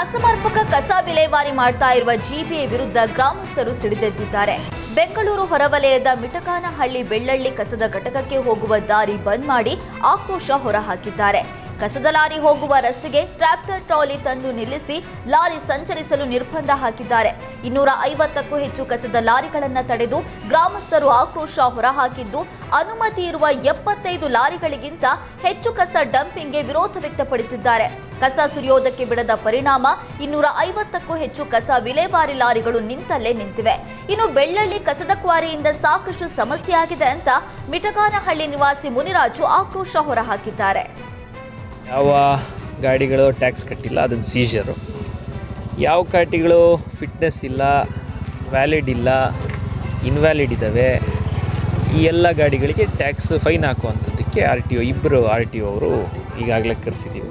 ಅಸಮರ್ಪಕ ಕಸ ವಿಲೇವಾರಿ ಮಾಡ್ತಾ ಇರುವ ಜಿಬಿಎ ವಿರುದ್ಧ ಗ್ರಾಮಸ್ಥರು ಸಿಡಿದೆದ್ದಿದ್ದಾರೆ. ಬೆಂಗಳೂರು ಹೊರವಲಯದ ಮಿಟಕಾನಹಳ್ಳಿ ಬೆಳ್ಳಳ್ಳಿ ಕಸದ ಘಟಕಕ್ಕೆ ಹೋಗುವ ದಾರಿ ಬಂದ್ ಮಾಡಿ ಆಕ್ರೋಶ ಹೊರಹಾಕಿದ್ದಾರೆ. ಕಸದ ಲಾರಿ ಹೋಗುವ ರಸ್ತೆಗೆ ಟ್ರ್ಯಾಕ್ಟರ್ ಟ್ರಾಲಿ ತಂದು ನಿಲ್ಲಿಸಿ ಲಾರಿ ಸಂಚರಿಸಲು ನಿರ್ಬಂಧ ಹಾಕಿದ್ದಾರೆ. ಇನ್ನೂರ ಐವತ್ತಕ್ಕೂ ಹೆಚ್ಚು ಕಸದ ಲಾರಿಗಳನ್ನು ತಡೆದು ಗ್ರಾಮಸ್ಥರು ಆಕ್ರೋಶ ಹೊರಹಾಕಿದ್ದು, ಅನುಮತಿ ಇರುವ ಎಪ್ಪತ್ತೈದು ಲಾರಿಗಳಿಗಿಂತ ಹೆಚ್ಚು ಕಸ ಡಂಪಿಂಗ್ಗೆ ವಿರೋಧ ವ್ಯಕ್ತಪಡಿಸಿದ್ದಾರೆ. ಕಸ ಸುರಿಯೋದಕ್ಕೆ ಬಿಡದ ಪರಿಣಾಮ ಇನ್ನೂರ ಐವತ್ತಕ್ಕೂ ಹೆಚ್ಚು ಕಸ ವಿಲೇವಾರಿ ಲಾರಿಗಳು ನಿಂತಲ್ಲೇ ನಿಂತಿವೆ. ಇನ್ನು ಬೆಳ್ಳಳ್ಳಿ ಕಸದ ಕ್ವಾರಿಯಿಂದ ಸಾಕಷ್ಟು ಸಮಸ್ಯೆ ಆಗಿದೆ ಅಂತ ಮಿಟಗಾನಹಳ್ಳಿ ನಿವಾಸಿ ಮುನಿರಾಜು ಆಕ್ರೋಶ ಹೊರಹಾಕಿದ್ದಾರೆ. ಯಾವ ಗಾಡಿಗಳು ಟ್ಯಾಕ್ಸ್ ಕಟ್ಟಿಲ್ಲ, ಅದನ್ನು ಸೀಜರು ಯಾವ ಗಾಡಿಗಳು ಫಿಟ್ನೆಸ್ ಇಲ್ಲ ವ್ಯಾಲಿಡ್ ಇಲ್ಲ ಇನ್ವ್ಯಾಲಿಡ್ ಇದ್ದಾವೆ ಈ ಎಲ್ಲ ಗಾಡಿಗಳಿಗೆ ಟ್ಯಾಕ್ಸ್ ಫೈನ್ ಹಾಕುವಂಥದ್ದಕ್ಕೆ ಆರ್ ಟಿ ಒ ಇಬ್ಬರು ಆರ್ ಟಿ ಒ ಅವರು ಈಗಾಗಲೇ ಕರೆಸಿದ್ದೀವಿ.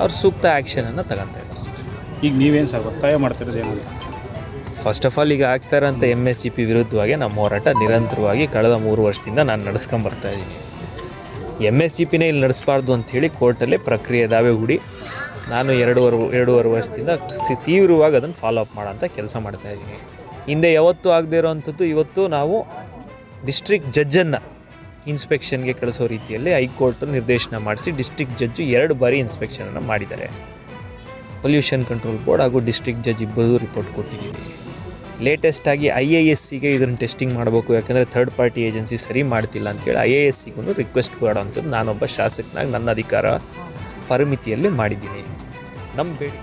ಅವ್ರು ಸೂಕ್ತ ಆ್ಯಕ್ಷನನ್ನು ತಗೊತಾ ಇದ್ದಾರೆ ಸರ್. ಈಗ ನೀವೇನು ಸರ್ ಒತ್ತಾಯ ಮಾಡ್ತಿರೋದು ಅಂತ ಫಸ್ಟ್ ಆಫ್ ಆಲ್ ಈಗ ಆಗ್ತಾ ಇರೋಂಥ ಎಂ ಎಸ್ ಸಿ ಪಿ ವಿರುದ್ಧವಾಗಿ ನಮ್ಮ ಹೋರಾಟ ನಿರಂತರವಾಗಿ ಕಳೆದ ಮೂರು ವರ್ಷದಿಂದ ನಾನು ನಡೆಸ್ಕೊಂಬರ್ತಾ ಇದ್ದೀನಿ. ಎಂ ಎಸ್ ಸಿ ಪಿನೇ ಇಲ್ಲಿ ನಡೆಸಬಾರ್ದು ಅಂಥೇಳಿ ಕೋರ್ಟಲ್ಲಿ ಪ್ರಕ್ರಿಯೆ ದಾವೆ ಹೂಡಿ ನಾನು ಎರಡೂವರೆ ಎರಡೂವರೆ ವರ್ಷದಿಂದ ಸಿ ತೀವ್ರವಾಗಿ ಅದನ್ನು ಫಾಲೋ ಅಪ್ ಮಾಡೋಂಥ ಕೆಲಸ ಮಾಡ್ತಾ ಇದ್ದೀನಿ. ಹಿಂದೆ ಯಾವತ್ತೂ ಆಗದೇ ಇರೋವಂಥದ್ದು ಇವತ್ತು ನಾವು ಡಿಸ್ಟ್ರಿಕ್ಟ್ ಜಡ್ಜನ್ನು ಇನ್ಸ್ಪೆಕ್ಷನ್ಗೆ ಕಳಿಸೋ ರೀತಿಯಲ್ಲಿ ಹೈಕೋರ್ಟ್ ನಿರ್ದೇಶನ ಮಾಡಿಸಿ ಡಿಸ್ಟ್ರಿಕ್ಟ್ ಜಡ್ಜು ಎರಡು ಬಾರಿ ಇನ್ಸ್ಪೆಕ್ಷನನ್ನು ಮಾಡಿದ್ದಾರೆ. ಪೊಲ್ಯೂಷನ್ ಕಂಟ್ರೋಲ್ ಬೋರ್ಡ್ ಹಾಗೂ ಡಿಸ್ಟ್ರಿಕ್ಟ್ ಜಡ್ಜ್ ಇಬ್ಬರು ರಿಪೋರ್ಟ್ ಕೊಟ್ಟಿದ್ದೀವಿ ಲೇಟೆಸ್ಟ್ ಆಗಿ ಐ ಎ ಎಸ್ ಸಿಗೆ ಇದನ್ನು ಟೆಸ್ಟಿಂಗ್ ಮಾಡಬೇಕು, ಯಾಕಂದರೆ ಥರ್ಡ್ ಪಾರ್ಟಿ ಏಜೆನ್ಸಿ ಸರಿ ಮಾಡ್ತಿಲ್ಲ ಅಂತೇಳಿ ಐ ಎ ಎಸ್ ಸಿಗೂ ರಿಕ್ವೆಸ್ಟ್ ಕೊಡೋವಂಥದ್ದು ನಾನೊಬ್ಬ ಶಾಸಕನಾಗಿ ನನ್ನ ಅಧಿಕಾರ ಪರಿಮಿತಿಯಲ್ಲಿ ಮಾಡಿದ್ದೀನಿ. ನಮ್ಮ ಬೇಡಿ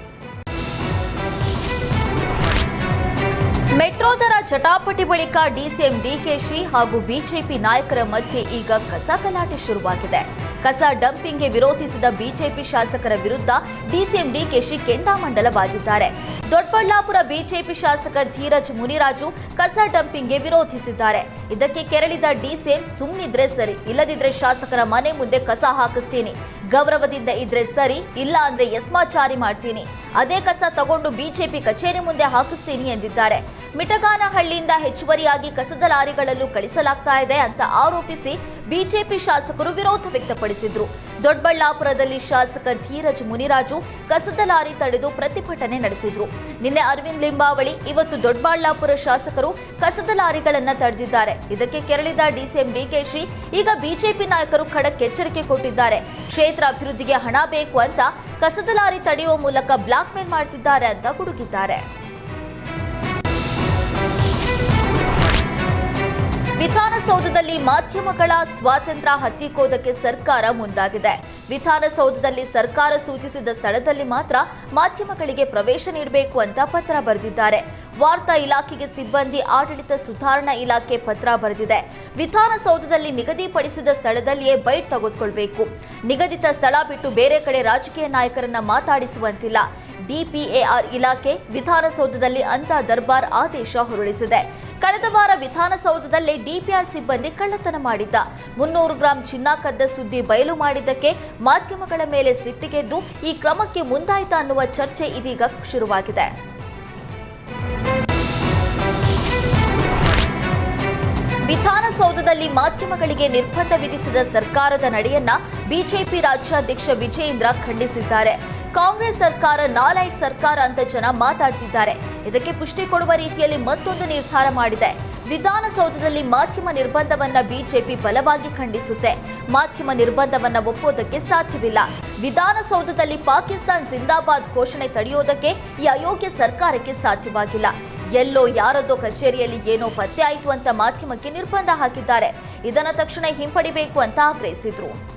ಮೆಟ್ರೋ ದರ ಚಟಾಪಟಿ ಬಳಿಕ ಡಿಸಿಎಂ ಡಿಕೆಶಿ ಹಾಗೂ ಬಿಜೆಪಿ ನಾಯಕರ ಮಧ್ಯೆ ಈಗ ಕಸ ಗಲಾಟೆ ಶುರುವಾಗಿದೆ. ಕಸ ಡಂಪಿಂಗ್ಗೆ ವಿರೋಧಿಸಿದ ಬಿಜೆಪಿ ಶಾಸಕರ ವಿರುದ್ಧ ಡಿಸಿಎಂ ಡಿಕೆಶಿ ಕೆಂಡಾಮಂಡಲವಾಗಿದ್ದಾರೆ ದೊಡ್ಡಬಳ್ಳಾಪುರ ಬಿಜೆಪಿ ಶಾಸಕ ಧೀರಜ್ ಮುನಿರಾಜು ಕಸ ಡಂಪಿಂಗ್ಗೆ ವಿರೋಧಿಸಿದ್ದಾರೆ. ಇದಕ್ಕೆ ಕೆರಳಿದ ಡಿಸಿಎಂ ಸುಮ್ಮನಿದ್ರೆ ಸರಿ, ಇಲ್ಲದಿದ್ರೆ ಶಾಸಕರ ಮನೆ ಮುಂದೆ ಕಸ ಹಾಕಿಸ್ತೀನಿ. ಗೌರವದಿಂದ ಇದ್ರೆ ಸರಿ, ಇಲ್ಲ ಅಂದ್ರೆ ಯಸ್ಮಾಚಾರಿ ಮಾಡ್ತೀನಿ. ಅದೇ ಕಸ ತಗೊಂಡು ಬಿಜೆಪಿ ಕಚೇರಿ ಮುಂದೆ ಹಾಕಿಸ್ತೀನಿ ಎಂದಿದ್ದಾರೆ. ಮಿಟಗಾನಹಳ್ಳಿಯಿಂದ ಹೆಚ್ಚುವರಿಯಾಗಿ ಕಸದ ಲಾರಿಗಳಲ್ಲೂ ಕಳಿಸಲಾಗ್ತಾ ಇದೆ ಅಂತ ಆರೋಪಿಸಿ ಬಿಜೆಪಿ ಶಾಸಕರು ವಿರೋಧ ವ್ಯಕ್ತಪಡಿಸಿದ್ರು. ದೊಡ್ಡಬಳ್ಳಾಪುರದಲ್ಲಿ ಶಾಸಕ ಧೀರಜ್ ಮುನಿರಾಜು ಕಸದ ಲಾರಿ ತಡೆದು ಪ್ರತಿಭಟನೆ ನಡೆಸಿದ್ರು. ನಿನ್ನೆ ಅರವಿಂದ್ ಲಿಂಬಾವಳಿ, ಇವತ್ತು ದೊಡ್ಡಬಳ್ಳಾಪುರ ಶಾಸಕರು ಕಸದ ಲಾರಿಗಳನ್ನ ತಡೆದಿದ್ದಾರೆ. ಇದಕ್ಕೆ ಕೆರಳಿದ ಡಿಸಿಎಂ ಡಿಕೆಶಿ, ಈಗ ಬಿಜೆಪಿ ನಾಯಕರು ಖಡಕ್ ಎಚ್ಚರಿಕೆ ಕೊಟ್ಟಿದ್ದಾರೆ. ಕ್ಷೇತ್ರ ಅಭಿವೃದ್ಧಿಗೆ ಹಣ ಬೇಕು ಅಂತ ಕಸದ ಲಾರಿ ತಡೆಯುವ ಮೂಲಕ ಬ್ಲಾಕ್ ಮೇಲ್ ಮಾಡ್ತಿದ್ದಾರೆ ಅಂತ ಗುಡುಗಿದ್ದಾರೆ. ವಿಧಾನಸೌಧದಲ್ಲಿ ಮಾಧ್ಯಮಗಳ ಸ್ವಾತಂತ್ರ್ಯ ಹತ್ತಿಕ್ಕೋದಕ್ಕೆ ಸರ್ಕಾರ ಮುಂದಾಗಿದೆ. ವಿಧಾನಸೌಧದಲ್ಲಿ ಸರ್ಕಾರ ಸೂಚಿಸಿದ ಸ್ಥಳದಲ್ಲಿ ಮಾತ್ರ ಮಾಧ್ಯಮಗಳಿಗೆ ಪ್ರವೇಶ ನೀಡಬೇಕು ಅಂತ ಪತ್ರ ಬರೆದಿದ್ದಾರೆ. ವಾರ್ತಾ ಇಲಾಖೆಗೆ ಸಿಬ್ಬಂದಿ ಆಡಳಿತ ಸುಧಾರಣಾ ಇಲಾಖೆ ಪತ್ರ ಬರೆದಿದೆ. ವಿಧಾನಸೌಧದಲ್ಲಿ ನಿಗದಿಪಡಿಸಿದ ಸ್ಥಳದಲ್ಲಿಯೇ ಬೈಟ್ ತೆಗೆದುಕೊಳ್ಬೇಕು. ನಿಗದಿತ ಸ್ಥಳ ಬಿಟ್ಟು ಬೇರೆ ಕಡೆ ರಾಜಕೀಯ ನಾಯಕರನ್ನ ಮಾತಾಡಿಸುವಂತಿಲ್ಲ. ಡಿಪಿಎಆರ್ ಇಲಾಖೆ ವಿಧಾನಸೌಧದಲ್ಲಿ ಅಂತ ದರ್ಬಾರ್ ಆದೇಶ ಹೊರಡಿಸಿದೆ. ಕಳೆದ ವಾರ ವಿಧಾನಸೌಧದಲ್ಲಿ ಡಿಪಿಆರ್ ಸಿಬ್ಬಂದಿ ಕಳ್ಳತನ ಮಾಡಿದ್ದ. ಮುನ್ನೂರು ಗ್ರಾಂ ಚಿನ್ನ ಕದ್ದ ಸುದ್ದಿ ಬಯಲು ಮಾಡಿದ್ದಕ್ಕೆ ಮಾಧ್ಯಮಗಳ ಮೇಲೆ ಸಿಟ್ಟಿಗೆದ್ದು ಈ ಕ್ರಮಕ್ಕೆ ಮುಂದಾಯಿತ ಅನ್ನುವ ಚರ್ಚೆ ಇದೀಗ ಶುರುವಾಗಿದೆ. ವಿಧಾನಸೌಧದಲ್ಲಿ ಮಾಧ್ಯಮಗಳಿಗೆ ನಿರ್ಬಂಧ ವಿಧಿಸಿದ ಸರ್ಕಾರದ ನಡೆಯನ್ನ ಬಿಜೆಪಿ ರಾಜ್ಯಾಧ್ಯಕ್ಷ ವಿಜಯೇಂದ್ರ ಖಂಡಿಸಿದ್ದಾರೆ. ಕಾಂಗ್ರೆಸ್ ಸರ್ಕಾರ ನಾಲಾಯಕ್ ಸರ್ಕಾರ ಅಂತ ಜನ ಮಾತಾಡ್ತಿದ್ದಾರೆ. ಇದಕ್ಕೆ ಪುಷ್ಟಿ ಕೊಡುವ ರೀತಿಯಲ್ಲಿ ಮತ್ತೊಂದು ನಿರ್ಧಾರ ಮಾಡಿದೆ. ವಿಧಾನಸೌಧದಲ್ಲಿ ಮಾಧ್ಯಮ ನಿರ್ಬಂಧವನ್ನ ಬಿಜೆಪಿ ಬಲವಾಗಿ ಖಂಡಿಸುತ್ತೆ. ಮಾಧ್ಯಮ ನಿರ್ಬಂಧವನ್ನ ಒಪ್ಪೋದಕ್ಕೆ ಸಾಧ್ಯವಿಲ್ಲ. ವಿಧಾನಸೌಧದಲ್ಲಿ ಪಾಕಿಸ್ತಾನ್ ಜಿಂದಾಬಾದ್ ಘೋಷಣೆ ತಡೆಯೋದಕ್ಕೆ ಈ ಅಯೋಗ್ಯ ಸರ್ಕಾರಕ್ಕೆ ಸಾಧ್ಯವಾಗಿಲ್ಲ. ಎಲ್ಲೋ ಯಾರದ್ದೋ ಕಚೇರಿಯಲ್ಲಿ ಏನೋ ಪತ್ತೆ ಆಯಿತು ಅಂತ ಮಾಧ್ಯಮಕ್ಕೆ ನಿರ್ಬಂಧ ಹಾಕಿದ್ದಾರೆ. ಇದನ್ನು ತಕ್ಷಣ ಹಿಂಪಡಿಬೇಕು ಅಂತ ಆಗ್ರಹಿಸಿದ್ರು.